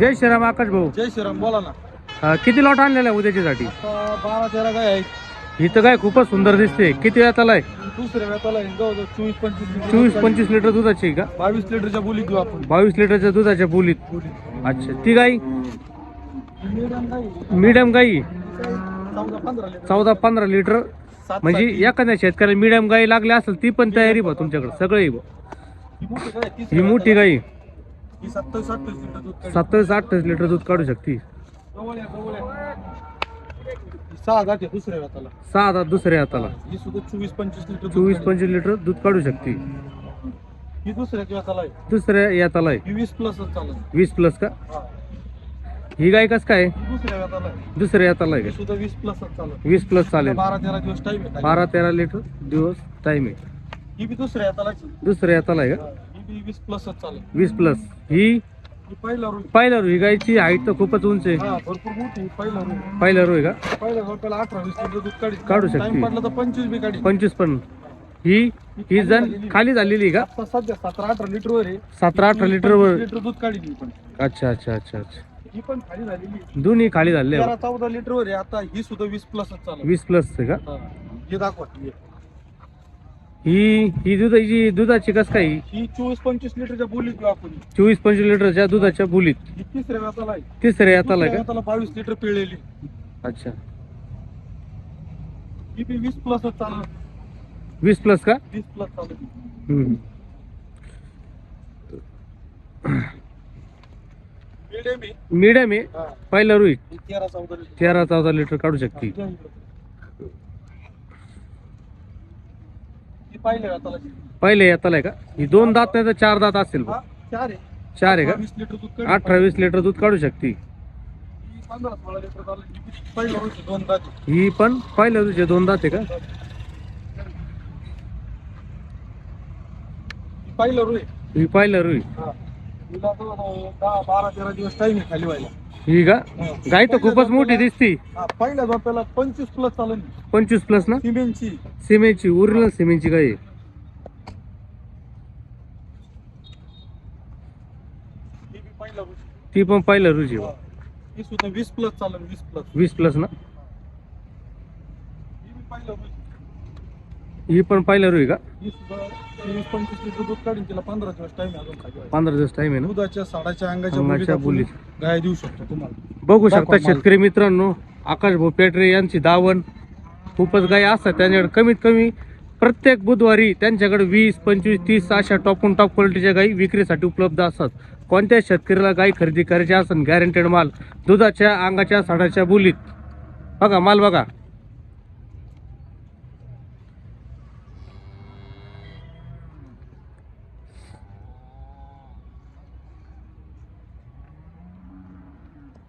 जय श्रीराम आकाश भाऊ. जय श्रीराम बोला ना. अं, किती लॉट आणलेला आहे उद्याच्यासाठी? आता बारा तेरा काय आहे तर काय खूपच सुंदर दिसते. किती वेळात आलाय? दुसऱ्या व्यापाला आहे जवळजवळ चोवीस पंचवीस लिटर चोवीस दूध पंचवीस लिटर दुधाची आहे का. बावीस लिटरच्या बोलीत घेऊ आपण. बावीस लिटरच्या दुधाच्या बोलीत. बोली अच्छा ती गाई. मिडियम गाई चौदा पंधरा लिटर. चौदा पंधरा लिटर? सात म्हणजे एखाद्या शेतकऱ्याला मिडियम गाई लागली असेल ती पण तयारी बा तुमच्याकडे. सगळं ही मोठी काय तीस ही मोठी गाई ही सत्तावीस अठ्ठावीस लिटर दूध काढली. सत्तावीस अठ्ठावीस लिटर दूध काढू शकते. ही सहा जाते दुसऱ्या सहा आता दुसऱ्या हाताला ही सुद्धा चोवीस पंचवीस लिटर दूध चोवीस काढली. पंचवीस लिटर दूध काढू शकते. ही दुसऱ्या आहे. दुसऱ्या याताला आहे. ही वीस प्लसच चालत वीस प्लस का? हा. ही गाय कस काय? ही दुसऱ्या व्यापाला आहे. दुसऱ्या याताला आहे ही का? सुद्धा वीस चालत वीस प्लस चालेल. बारा तेरा दिवस टाइम आहे. बारा तेरा लिटर दिवस टाइम आहे. ही बी दुसऱ्या हातालाची दुसऱ्या याताला आहे का? ही वीस प्लसच चालत वीस प्लस ही? ही पहिला रोज पाहिलं रो, ही गायची हाईट तर खूपच उंच आहे. हा भरपूर मोठी ही पहिला रोज पाहिलं रो आहे का? अठरा वीस लिटर दूध काढी काढू शकते. टाइम पडला तर पंचवीस बी काढी पंचवीस पण. ही? ही जण खाली झालेली आहे का? आता सध्या सतरा अठरा लिटर वर आहे. सतरा अठरा लिटर वर. लिटर दूध काढी ही पण. अच्छा अच्छा अच्छा अच्छा. ही पण खाली झालेली आहे. दोन्ही खाली झाले तेरा चौदा लिटर वर आहे. आता ही सुद्धा वीस प्लसच वीस प्लस आहे का? हा. हे दाखवा. हे. ही ही दुधाची दुधाची कस काय? ही? ही चोवीस पंचवीस लिटरच्या बोलीत घेऊ आपण. चोवीस पंचवीस लिटरच्या दुधाच्या बोलीत. ही तिसऱ्या व्याताला आहे. तिसऱ्या आहे का? व्याताला बावीस लिटर पिळलेली. अच्छा. ही बी वीस प्लसच चालत वीस प्लस का? वीस प्लस हम्म. मिडियम आहे. मीडियम आहे? हा. पहिला रुई. ही तेरा चौदा लिटर. तेरा चौदा लिटर काढू शकते. ही पाहिलं याताला आहे का? ही दोन दात नाही तर चार दात असेल हा चार आहे. चार आहे का? वीस लिटर दूध काढी. अठरा वीस लिटर दूध काढू शकते. ही पंधरा सोळा लिटर चालत बी पहिलं रोज दोन दात पण पहिल्या तुझे दोन दात आहे का? ही पहिलं ही पहिलं रुई. हा. तो दहा बारा तेरा दिवस टाइम आहे खाली व्हायला. ही का. गाय तर खूपच मोठी दिसती. हा, पहिल्या झोप्याला पंचवीस प्लस चालेल. पंचवीस प्लस ना? सिमेंटची. सिमेंटची ओरिजिनल सिमेंटची गाय आहे. ही बी पहिला रोज ती पण पहिलं हा. ही सुद्धा वीस प्लस चालेल वीस प्लस वीस प्लस ना? ही बी रोज ही पण पहिलं रुई का? सुद्धा वीस पंचवीस लिटर दूध काढून तिला पंधरा दिवस टाइम आहे अजून खाली व्हायला. पंधरा दिवस टाइम आहे ना? दुधाच्या साडाच्या अंगाच्या अंगाच्या बोलीत बोलीत. आपण गाय देऊ शकतो तुम्हाला. बघू शकता. शेतकरी मित्रांनो आकाश भाऊ पेटरे यांची दावण. खूपच गाय असतात त्यांच्याकडे. कमीत कमी प्रत्येक बुधवारी त्यांच्याकडे वीस पंचवीस तीस अशा टॉप टॉप क्वालिटीच्या गायी विक्रीसाठी उपलब्ध असतात. कोणत्या शेतकऱ्याला गाय खरेदी करायची असेल गॅरंटेड माल? दुधाच्या अंगाच्या साडाच्या बोलीत. बघा माल बघा.